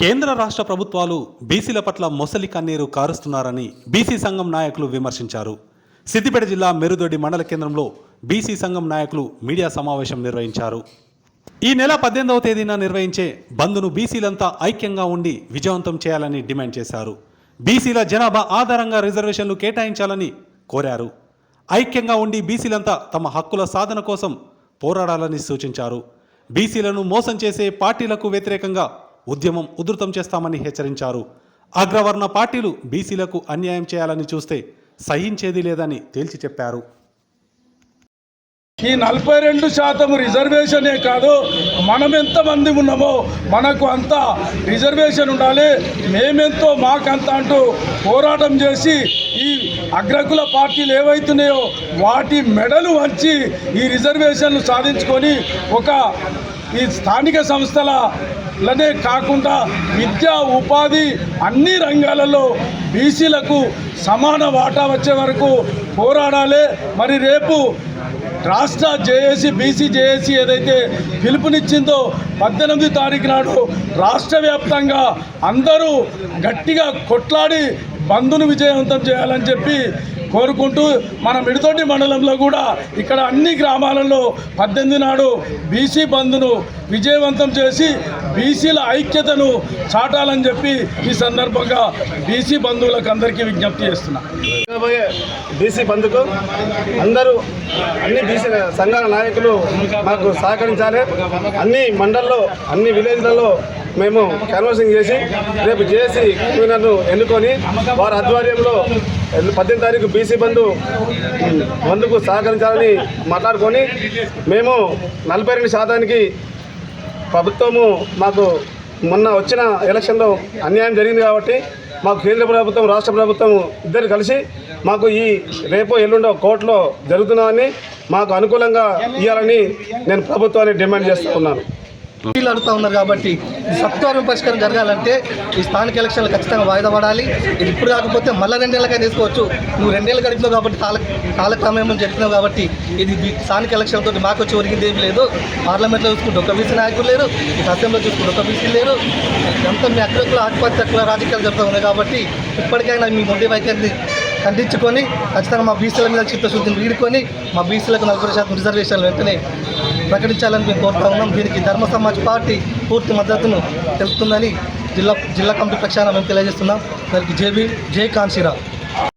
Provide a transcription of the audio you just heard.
కేంద్ర రాష్ట్ర ప్రభుత్వాలు బీసీల పట్ల మొసలి కన్నీరు కారుస్తున్నారని బీసీ సంఘం నాయకులు విమర్శించారు. సిద్దిపేట జిల్లా మెరుదొడి మండల కేంద్రంలో బీసీ సంఘం నాయకులు మీడియా సమావేశం నిర్వహించారు. ఈ నెల పద్దెనిమిదవ తేదీన నిర్వహించే బంద్ను బీసీలంతా ఐక్యంగా ఉండి విజయవంతం చేయాలని డిమాండ్ చేశారు. బీసీల జనాభా ఆధారంగా రిజర్వేషన్లు కేటాయించాలని కోరారు. ఐక్యంగా ఉండి బీసీలంతా తమ హక్కుల సాధన కోసం పోరాడాలని సూచించారు. బీసీలను మోసం చేసే పార్టీలకు వ్యతిరేకంగా ఉద్యమం ఉధృతం చేస్తామని హెచ్చరించారు. అగ్రవర్ణ పార్టీలు బీసీలకు అన్యాయం చేయాలని చూస్తే సహించేది లేదని తేల్చి చెప్పారు. ఈ నలభై రెండు శాతం రిజర్వేషనే కాదు మనం ఎంతమంది ఉన్నామో మనకు అంత రిజర్వేషన్ ఉండాలి. మేమెంతో మాకంత అంటూ పోరాటం చేసి ఈ అగ్రకుల పార్టీలు ఏవైతున్నాయో వాటి మెడలు వంచి ఈ రిజర్వేషన్లు సాధించుకొని ఒక ఈ స్థానిక సంస్థల లనే కాకుండా విద్యా ఉపాధి అన్ని రంగాలలో బీసీలకు సమాన వాటా వచ్చే వరకు పోరాడాలి. మరి రేపు రాష్ట్ర జేఏసీ బీసీ జేఏసీ ఏదైతే పిలుపునిచ్చిందో పద్దెనిమిది తారీఖు నాడు రాష్ట్ర వ్యాప్తంగా అందరూ గట్టిగా కొట్లాడి బంధును విజయవంతం చేయాలని చెప్పి కోరుకుంటూ మన మిడితోటి మండలంలో కూడా ఇక్కడ అన్ని గ్రామాలలో పద్దెనిమిది నాడు బీసీ బంధును విజయవంతం చేసి బీసీల ఐక్యతను చాటాలని చెప్పి ఈ సందర్భంగా బీసీ బంధువులకు అందరికీ విజ్ఞప్తి చేస్తున్నా. బీసీ బంధుకు అందరూ అన్ని బీసీ సంఘాల నాయకులు మాకు సహకరించాలి. అన్ని మండల్లో అన్ని విలేజ్లలో మేము కన్వర్సింగ్ చేసి రేపు జేఏసీ కన్వీనర్ను ఎన్నుకొని వారి ఆధ్వర్యంలో పద్దెనిమిది తారీఖు బీసీ బంధు బంధుకు సహకరించాలని మాట్లాడుకొని మేము నలభై రెండు శాతానికి ప్రభుత్వము మాకు మొన్న వచ్చిన ఎలక్షన్లో అన్యాయం జరిగింది కాబట్టి మాకు కేంద్ర ప్రభుత్వం రాష్ట్ర ప్రభుత్వం ఇద్దరు కలిసి మాకు ఈ రేపు ఎల్లుండో కోర్టులో జరుగుతున్నామని మాకు అనుకూలంగా ఇవ్వాలని నేను ప్రభుత్వాన్ని డిమాండ్ చేస్తున్నాను వీళ్ళు అడుగుతూ ఉన్నారు కాబట్టి సత్వరం పరిష్కారం జరగాలంటే ఈ స్థానిక ఎలక్షన్లు ఖచ్చితంగా వాయిదా పడాలి. ఇది ఇప్పుడు కాకపోతే మళ్ళీ రెండేళ్ళకైనా తీసుకోవచ్చు. నువ్వు రెండేళ్ళు గడిపినావు కాబట్టి కాల కాలక్రమేమో జరిపినావు కాబట్టి ఇది స్థానిక ఎలక్షన్తో మాకు వచ్చి ఒరిగింది ఏమి లేదు. పార్లమెంట్లో చూసుకుంటే ఒక బీసీ నాయకులు లేరు. ఇటు అసెంబ్లీలో చూసుకుంటే ఒక బీసీ లేరు. ఎంత మీ అక్రకుల ఆధిపత్య రాజకీయాలు జరుగుతూ ఉన్నాయి కాబట్టి ఇప్పటికైనా మీ మొండి వైఖరిని ఖండించుకొని ఖచ్చితంగా మా బీసీల మీద చిత్తశుద్ధిని వీడుకొని మా బీసీలకు నలభై శాతం రిజర్వేషన్లు వెంటనే ప్రకటించాలని మేము కోరుతా ఉన్నాం. దీనికి ధర్మ సమాజ్ పార్టీ పూర్తి మద్దతును తెలుపుతుందని జిల్లా జిల్లా కమిటీ పక్షాన మేము తెలియజేస్తున్నాం. దానికి జేబీ జై కాన్సీరావు